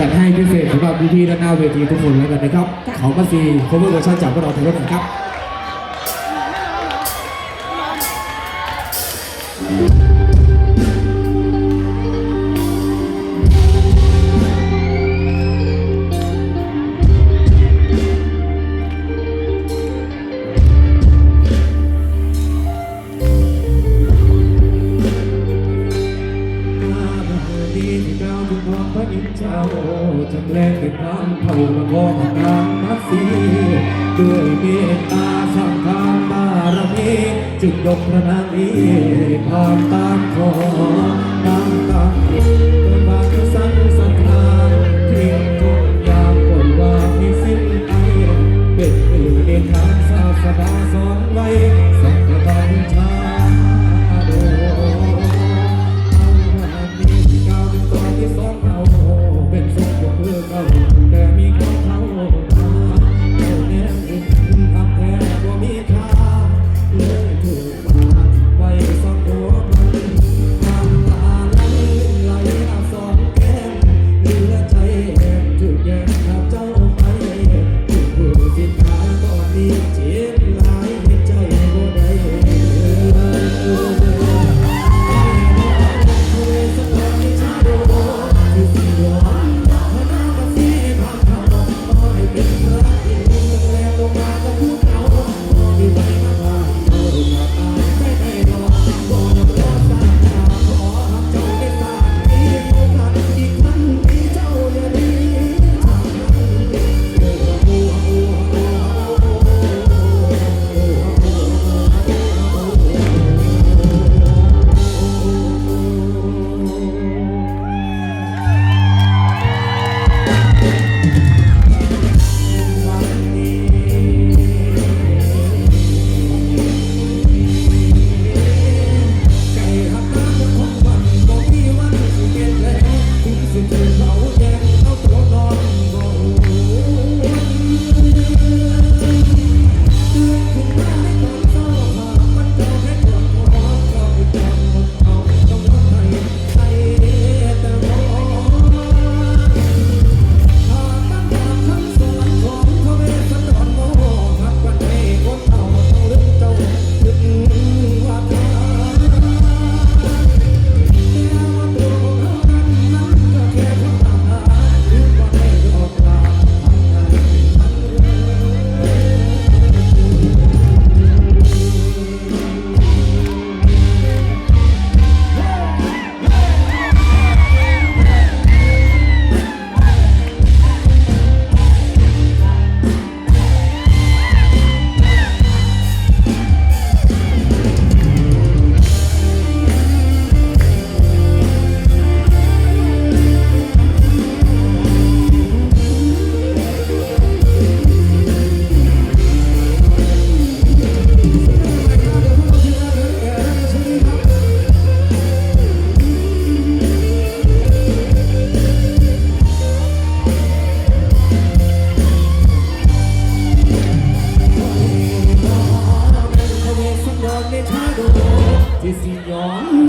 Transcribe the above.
จัดให้พิเศษสำหรับพี่ๆด้านหน้าเวทีทุกคนแล้วกันนะครับ เขามาซีโคเวอร์เวอร์ชันจากพวกเราทั้งหมดครับ จากแรงติดน้ำเท่าละกอกน้ำมัดสีด้วยเมตตาสร้างทางบารมีจึงยกพระนางนี้ผ่านตาคอ is young.